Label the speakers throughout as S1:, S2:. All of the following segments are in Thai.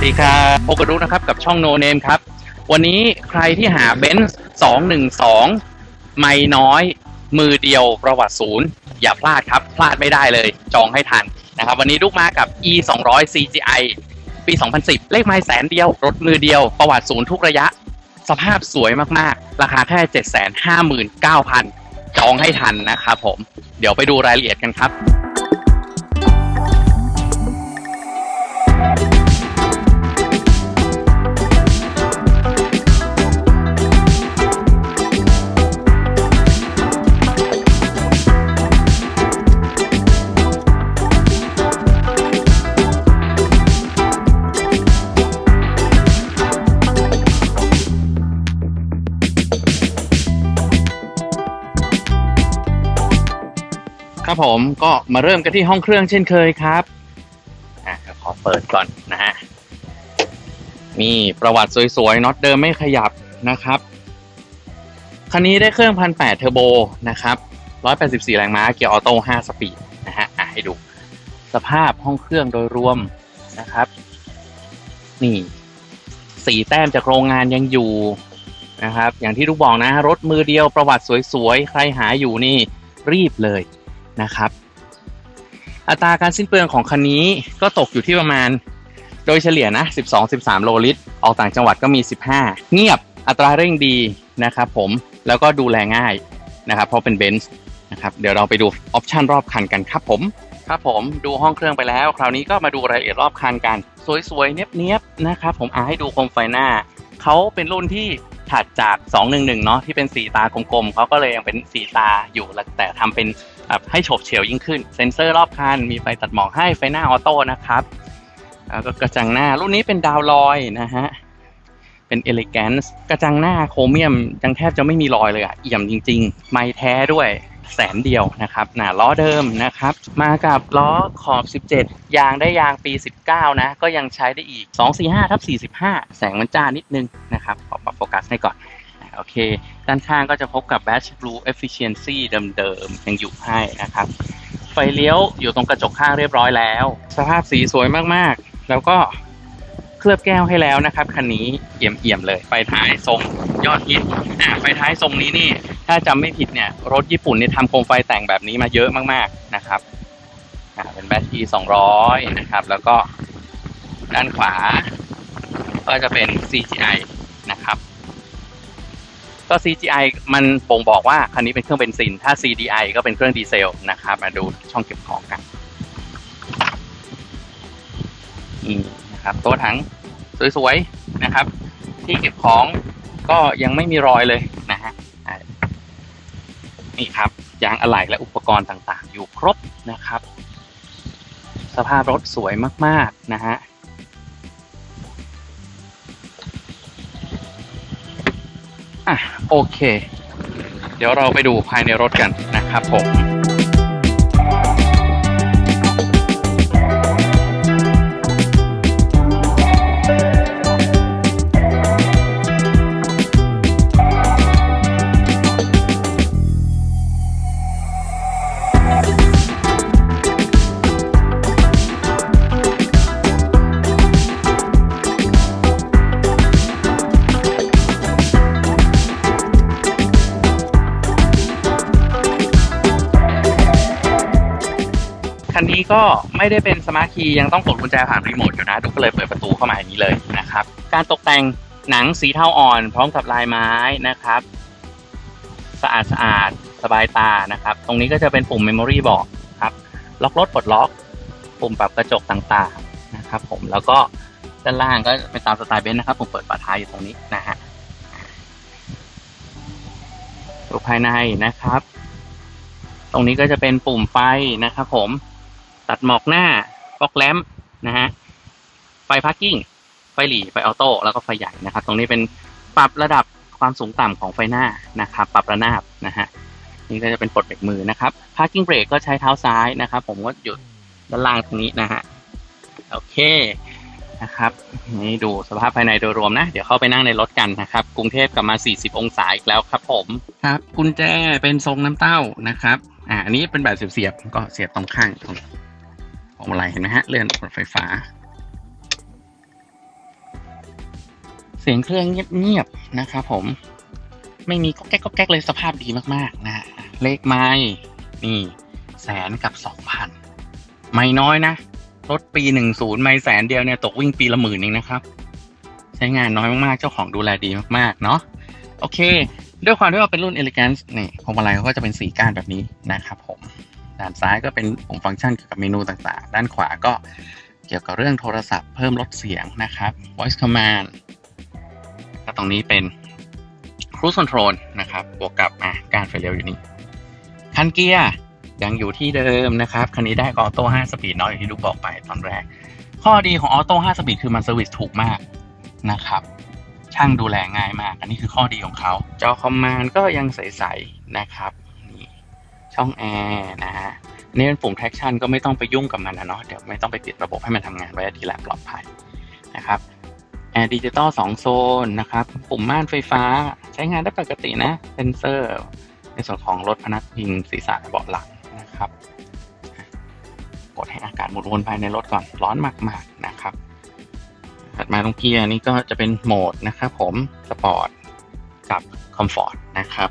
S1: วัสดีครับพบกันรู้นะครับกับช่องโนเนมครับ วันนี้ใครที่หาเบนซ์212ไม่น้อย มือเดียวประวัติศูนย์ อย่าพลาดครับ พลาดไม่ได้เลย จองให้ทันนะครับ วันนี้ลูกมากับ e 2 0 0 CGI ปี 2010 เลขไม้แสนเดียว รถมือเดียว ประวัติศูนย์ทุกระยะ สภาพสวยมากๆ ราคาแค่ 759,000 จองให้ทันนะครับผม เดี๋ยวไปดูรายละเอียดกันครับ ครับผมก็มาเริ่มกันที่ห้องเครื่องเช่นเคยครับอะขอเปิดก่อนนะฮะมีประวัติสวยๆน็อตเดิมไม่ขยับนะครับคันนี้ได้เครื่องพันแปดเทอร์โบนะครับร้อยแปดสิบสี่แรงม้าเกียร์ออโต้ห้าสปีดนะฮะอะให้ดู สภาพห้องเครื่องโดยรวมนะครับ นี่สีแต้มจากโรงงานยังอยู่นะครับ อย่างที่ทุกบอกนะ รถมือเดียวประวัติสวยๆ ใครหาอยู่นี่รีบเลย นะครับอัตราการสิ้นเปลืองของคันนี้ก็ตกอยู่ที่ประมาณ โดยเฉลี่ยนะ 12-13 โลลิตร ออกต่างจังหวัดก็มี 15 เงียบอัตราเร่งดีนะครับผมแล้วก็ดูแลง่ายนะครับเพราะเป็นเบนซ์นะครับเดี๋ยวเราไปดูออปชันรอบคันกันครับผมครับผมดูห้องเครื่องไปแล้ว คราวนี้ก็มาดูรายละเอียดรอบคันกัน สวยๆ เนียบๆนะครับผมอาให้ดูโคมไฟหน้าเขาเป็นรุ่นที่ถัดจาก 211 เนาะที่เป็นสีตากลมๆเขาก็เลยยังเป็นสีตาอยู่แต่ทำเป็น แบบให้โฉบเฉี่ยวยิ่งขึ้น เซ็นเซอร์รอบคัน มีไฟตัดหมอกให้ไฟหน้าออโต้นะครับแล้วก็กระจังหน้า รุ่นนี้เป็นดาวลอยนะฮะ เป็นเอลิแกนซ์กระจังหน้าโครเมียมยังแทบจะไม่มีรอยเลยอะเอี่ยมจริง ๆ ไม่แท้ด้วยแสนเดียวนะครับหนาล้อเดิมนะครับ มากับล้อขอบ 17 ยางได้ยางปี 19 นะ ก็ยังใช้ได้อีก 245ทับ45 แสงมันจ้านิดนึงนะครับขอปรับโฟกัสให้ก่อน โอเค ด้านข้างก็จะพบกับ Batch Blue Efficiency เดิมๆ ยังอยู่ให้นะครับ ไฟเลี้ยวอยู่ตรงกระจกข้างเรียบร้อยแล้ว สภาพสีสวยมากๆ แล้วก็เคลือบแก้วให้แล้วนะครับ คันนี้เอี่ยมๆเลย ไฟท้ายทรงยอดฮิตอ่าไฟท้ายทรงนี้นี่ ถ้าจำไม่ผิดเนี่ย รถญี่ปุ่นเนี่ยทำโคมไฟแต่งแบบนี้มาเยอะมากๆนะครับอ่าเป็นแบต E 200นะครับ แล้วก็ด้านขวา ก็จะเป็น CGI นะครับ ก็ CGI มันบ่งบอกว่าคันนี้เป็นเครื่องเบนซิน ถ้า CDI ก็เป็นเครื่องดีเซลนะครับ มาดูช่องเก็บของกันนี่นะครับตัวถังสวยๆนะครับ ที่เก็บของก็ยังไม่มีรอยเลยนะฮะอ่านี่ครับยางอะไหล่และอุปกรณ์ต่างๆ อยู่ครบนะครับ สภาพรถสวยมากๆนะฮะ โอเค เดี๋ยวเราไปดูภายในรถกันนะครับผม คันนี้ก็ไม่ได้เป็นสมาร์ทคีย์ยังต้องกดกุญแจผ่านรีโมทอยู่นะทุกก็เลยเปิดประตูเข้ามาอย่างนี้เลยนะครับ การตกแต่งหนังสีเทาอ่อน พร้อมกับลายไม้นะครับ สะอาดสะอาดสบายตานะครับ ตรงนี้ก็จะเป็นปุ่ม Memory บอกครับ ล็อกรถปลดล็อก ปุ่มปรับกระจกต่างๆนะครับ ผมแล้วก็ด้านล่างก็เป็นตามสไตล์เบนซ์นะครับ ผมเปิดฝาท้ายอยู่ตรงนี้นะฮะดูภายในนะครับ ตรงนี้ก็จะเป็นปุ่มไฟนะครับ ผม ตัดหมอกหน้าฟอกแลมนะฮะไฟพาร์กิ้งไฟหลีไฟออโต้แล้วก็ไฟใหญ่นะครับ ตรงนี้เป็นปรับระดับความสูงต่ำของไฟหน้านะครับ ปรับระนาบนะฮะนี่ก็จะเป็นปลดเบรกมือนะครับพาร์กิ้งเบรกก็ใช้เท้าซ้ายนะครับ ผมก็หยุดด้านล่างตรงนี้นะฮะโอเคนะครับนี่ดูสภาพภายในโดยรวมนะ เดี๋ยวเข้าไปนั่งในรถกันนะครับ กรุงเทพกลับมา 40 องศาอีกแล้วครับผมครับกุญแจเป็นทรงน้ำเต้านะครับ อ่าอันนี้เป็นแบบเสียบๆก็เสียบตรงข้างตรง ของอะไรเห็นไหมฮะเลื่อนรถไฟฟ้า เสียงเครื่องเงียบๆนะครับผม ไม่มีก็แก๊กก็แก๊กเลยสภาพดีมากๆนะฮะเลขไม้นี่แสนกับสองพันไม่น้อยนะรถปีหนึ่งศูนย์ไม่แสนเดียวเนี่ยตกวิ่งปีละหมื่นเองนะครับ ใช้งานน้อยมากๆ เจ้าของดูแลดีมากๆ เนาะโอเค ด้วยความที่ว่าเป็นรุ่น Elegance นี่พวงมาลัยเขาก็จะเป็นสีก้านแบบนี้นะครับผม ด้านซ้ายก็เป็นปุ่มฟังก์ชันเกี่ยวกับเมนูต่างๆ ด้านขวาก็เกี่ยวกับเรื่องโทรศัพท์เพิ่มลดเสียงนะครับ voice command ก็ตรงนี้เป็น cruise control นะครับ บวกกับการไฟเลี้ยวอยู่นี่ คันเกียร์ยังอยู่ที่เดิมนะครับ คันนี้ได้ออโต้5สปีดเนาะอย่างที่ลูกบอกไปตอนแรก ข้อดีของออโต้5สปีดคือมันเซอร์วิสถูกมากนะครับ ช่างดูแลง่ายมาก อันนี้คือข้อดีของเขา จอคอมมานด์ก็ยังใสๆนะครับ ช่องแอร์นะฮะนี่เป็นปุ่ม traction ก็ไม่ต้องไปยุ่งกับมันนะเนาะเดี๋ยวไม่ต้องไปปิดระบบให้มันทำงานไว้ทีหลังปลอดภัยนะครับแอร์ดิจิตอลสองโซนนะครับ ปุ่มม่านไฟฟ้าใช้งานได้ปกตินะเซนเซอร์ ในส่วนของรถพนักพิงศีรษะเบาะหลังนะครับกดให้อากาศหมุนวนภายในรถก่อนร้อนมากๆนะครับถัดมาตรงเกียร์นี่ก็จะเป็นโหมดนะครับผมสปอร์ตกับคอมฟอร์ตนะครับ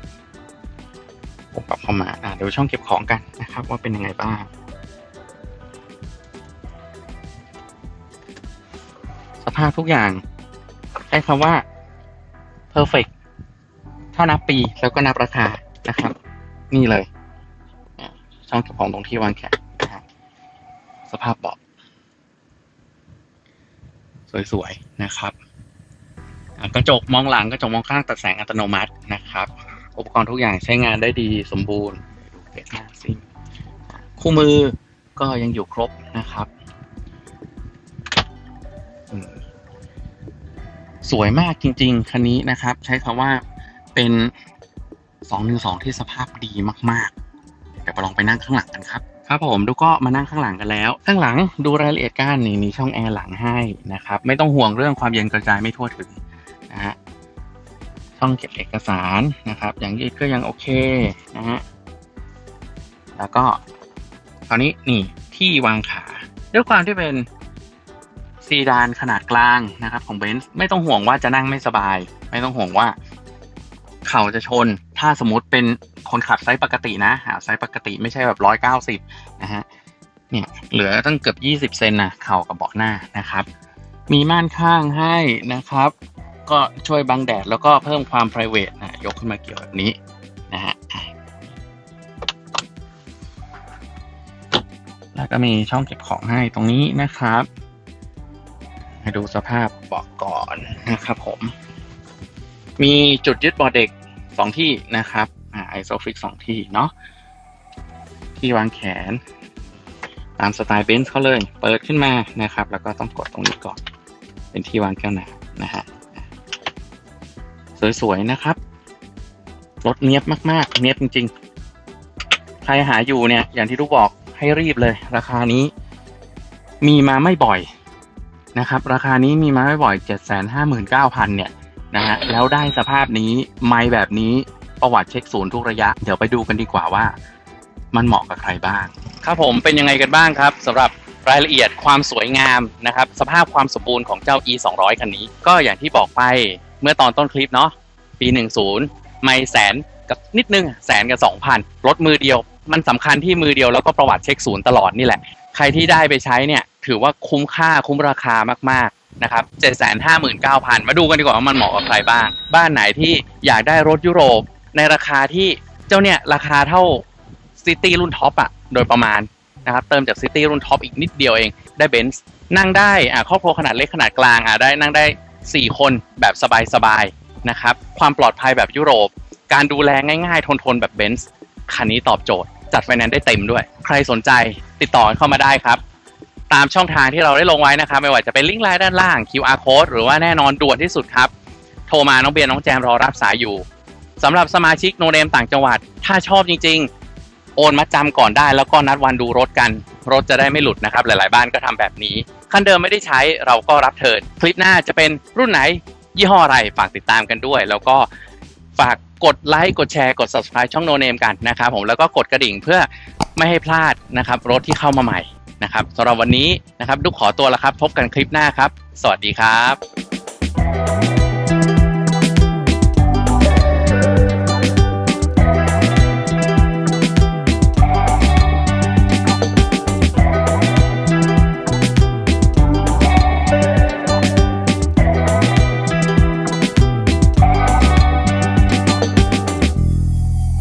S1: ปรับเข้ามาอะเดี๋ยวช่องเก็บของกันนะครับ ว่าเป็นยังไงบ้างสภาพทุกอย่างใช้คำว่า perfect ถ้านับปีแล้วก็นับราคานะครับ นี่เลย ช่องเก็บของตรงที่วางแขนนะครับสภาพเบาะสวยๆนะครับกระจกมองหลังกระจกมองข้างตัดแสงอัตโนมัตินะครับ อุปกรณ์ทุกอย่างใช้งานได้ดีสมบูรณ์ดูเกตหน้าซิคู่มือก็ยังอยู่ครบนะครับอืมสวยมากจริง ๆ คันนี้นะครับ ใช้คำว่าเป็น212ที่สภาพดีมากๆ เดี๋ยวไปลองไปนั่งข้างหลังกันครับ ครับผมดูก็มานั่งข้างหลังกันแล้ว ข้างหลังดูรายละเอียดก้านนี่มีช่องแอร์หลังให้นะครับ ไม่ต้องห่วงเรื่องความเย็นกระจายไม่ทั่วถึงนะฮะ ช่องเก็บเอกสารนะครับ อย่างยืดก็ยังโอเคนะฮะ แล้วก็คราวนี้นี่ที่วางขา ด้วยความที่เป็นซีดานขนาดกลางนะครับ ของเบนซ์ไม่ต้องห่วงว่าจะนั่งไม่สบาย ไม่ต้องห่วงว่าเข่าจะชน ถ้าสมมติเป็นคนขับไซส์ปกตินะหาไซส์ปกติไม่ใช่แบบร้อยเก้าสิบนะฮะเนี่ยเหลือตั้งเกือบยี่สิบเซนนะเข่ากับเบาะหน้านะครับ มีม่านข้างให้นะครับ ก็ช่วยบังแดดแล้วก็เพิ่มความ p r i v a t นะยกขึ้นมาเกี่ยวแบบนี้นะฮะแล้วก็มีช่องเก็บของให้ตรงนี้นะครับให้ดูสภาพเบาะก่อนนะครับผม มีจุดยึดเบาะเด็กสองที่นะครับอาไอโซฟิกสองที่เนาะที่วางแขน ตามสไตล์เบนซ์เขาเลย เปิดขึ้นมานะครับ แล้วก็ต้องกดตรงนี้ก่อน เป็นที่วางแก้วน้ำนะฮะ สวยๆนะครับ รถเนี้ยบมากๆ เนี้ยบจริง ๆ ใครหาอยู่เนี่ย อย่างที่ลูกบอกให้รีบเลย ราคานี้ มีมาไม่บ่อยนะครับ ราคานี้มีมาไม่บ่อยเจ็ดแสนห้าหมื่นเก้าพันเนี่ยนะฮะแล้วได้สภาพนี้ไม่แบบนี้ประวัติเช็คศูนย์ทุกระยะ เดี๋ยวไปดูกันดีกว่าว่า มันเหมาะกับใครบ้าง ครับผมเป็นยังไงกันบ้างครับสำหรับรายละเอียดความสวยงามนะครับ สภาพความสมบูรณ์ของเจ้า e 2 0 0คันนี้ ก็อย่างที่บอกไป เมื่อตอนต้นคลิปเนาะปี 10 ไม่แสนกับนิดนึงแสนกับ2,000รถมือเดียว มันสำคัญที่มือเดียวแล้วก็ประวัติเช็คศูนย์ตลอดนี่แหละ ใครที่ได้ไปใช้เนี่ยถือว่าคุ้มค่าคุ้มราคามากๆนะครับ759,000มาดูกันดีกว่าว่ามันเหมาะกับใครบ้าง บ้านไหนที่อยากได้รถยุโรป ในราคาที่เจ้าเนี่ยราคาเท่าซิตี้รุ่นท็อปอะโดยประมาณนะครับเติมจากซิตี้รุ่นท็อปอีกนิดเดียวเองได้เบนซ์นั่งได้อ่าครอบครัวขนาดเล็กขนาดกลางอ่าได้นั่งได้ 4 คนแบบสบายๆนะครับ ความปลอดภัยแบบยุโรป การดูแลง่ายๆ ทนๆ แบบเบนซ์คันนี้ตอบโจทย์ จัดไฟแนนซ์ได้เต็มด้วย ใครสนใจติดต่อเข้ามาได้ครับ ตามช่องทางที่เราได้ลงไว้นะครับ ไม่ว่าจะเป็นลิงก์ไลน์ด้านล่าง QR code หรือว่าแน่นอนด่วนที่สุดครับ โทรมาน้องเบียร์น้องแจมรอรับสายอยู่สำหรับสมาชิกโนเนมต่างจังหวัด ถ้าชอบจริง ๆ โอนมาจำก่อนได้แล้วก็นัดวันดูรถกัน รถจะได้ไม่หลุดนะครับ หลาย ๆ บ้านก็ทำแบบนี้ คันเดิมไม่ได้ใช้เราก็รับเทิร์นคลิปหน้าจะเป็นรุ่นไหนยี่ห้ออะไรฝากติดตามกันด้วย แล้วก็ฝากกดไลค์กดแชร์กด subscribe ช่องโนเนมกันนะครับผมแล้วก็กดกระดิ่งเพื่อไม่ให้พลาดนะครับรถที่เข้ามาใหม่นะครับสำหรับวันนี้นะครับ ลูกขอตัวแล้วครับ พบกันคลิปหน้าครับ สวัสดีครับ